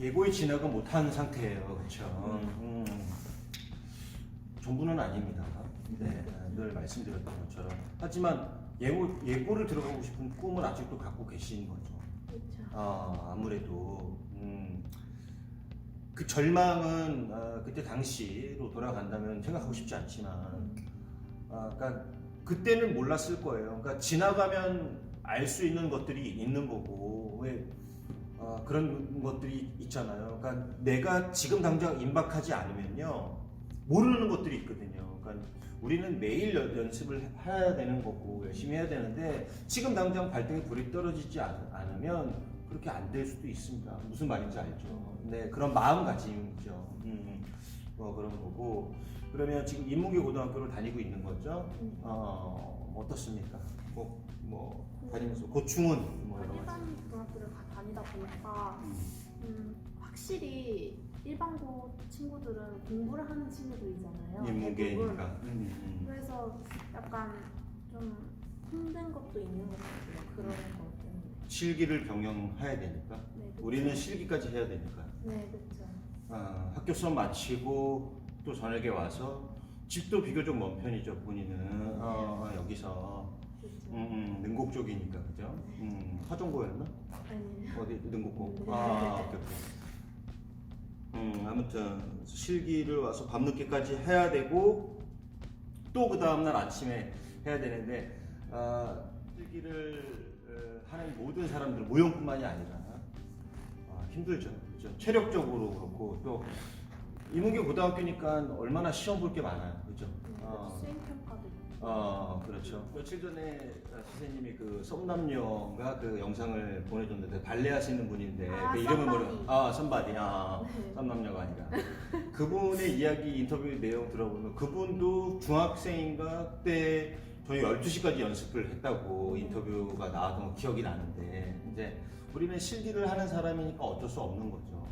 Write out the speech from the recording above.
예고의 진학은 못한 상태예요. 그렇죠. 음, 전부는 아닙니다. 네, 늘 말씀드렸던 것처럼. 하지만 예고 예고를 들어가고 싶은 꿈을 아직도 갖고 계신 거죠. 그렇죠. 아, 아무래도 음, 그 절망은 아, 그때 당시로 돌아간다면 생각하고 싶지 않지만, 아, 그러니까 그때는 몰랐을 거예요. 그러니까 지나가면 알 수 있는 것들이 있는 거고 왜 아, 그런 것들이 있잖아요. 그러니까 내가 지금 당장 임박하지 않으면요 모르는 것들이 있거든요. 그러니까 우리는 매일 연- 연습을 해야 되는 거고 열심히 해야 되는데 지금 당장 발등에 불이 떨어지지 않, 않으면 그렇게 안 될 수도 있습니다. 무슨 말인지 알죠? 네 그런 마음가짐이죠. 음, 뭐 그런 거고 그러면 지금 인문계 고등학교를 다니고 있는 거죠? 음. 어 어떻습니까? 뭐, 뭐 다니면서 고충은 뭐. 일반 고등학교를 가- 다니다 보니까 음, 확실히 일반고 친구들은 공부를 하는 친구들이잖아요. 대부분. 인문계니까. 음, 음. 그래서 약간 좀 힘든 것도 있는 것 같아요. 그런 것 때문에. 실기를 병행해야 되니까. 네, 그쵸. 우리는 실기까지 해야 되니까. 네, 그렇죠. 아, 학교 수업 마치고 또 저녁에 와서 집도 비교적 먼 편이죠 본인은 어, 여기서 그렇죠. 음, 음, 능곡 쪽이니까 그죠? 음, 화종고였나? 아니. 어디 능곡고? 네. 아 오케이 오케이. 음 아무튼 실기를 와서 밤늦게까지 해야 되고 또 그 다음날 아침에 해야 되는데 아, 실기를 어, 하는 모든 사람들 모형뿐만이 아니라 아, 힘들죠. 그죠? 체력적으로 그렇고 또 인문계 고등학교니까 얼마나 시험 볼 게 많아요. 그죠? 어. 수행 평가도 있고. 어 그렇죠. 며칠 전에 선생님이 그 썸남녀가 그 영상을 보내줬는데 발레 하시는 분인데 아, 그 이름은 썸바디. 모르. 아 썸바디. 아 네. 썸남녀가 아니라. 그분의 이야기 인터뷰 내용 들어보면 그분도 중학생인가 그때 저희 12시까지 연습을 했다고 인터뷰가 나왔던 거 기억이 나는데 이제 우리는 실기를 하는 사람이니까 어쩔 수 없는 거죠.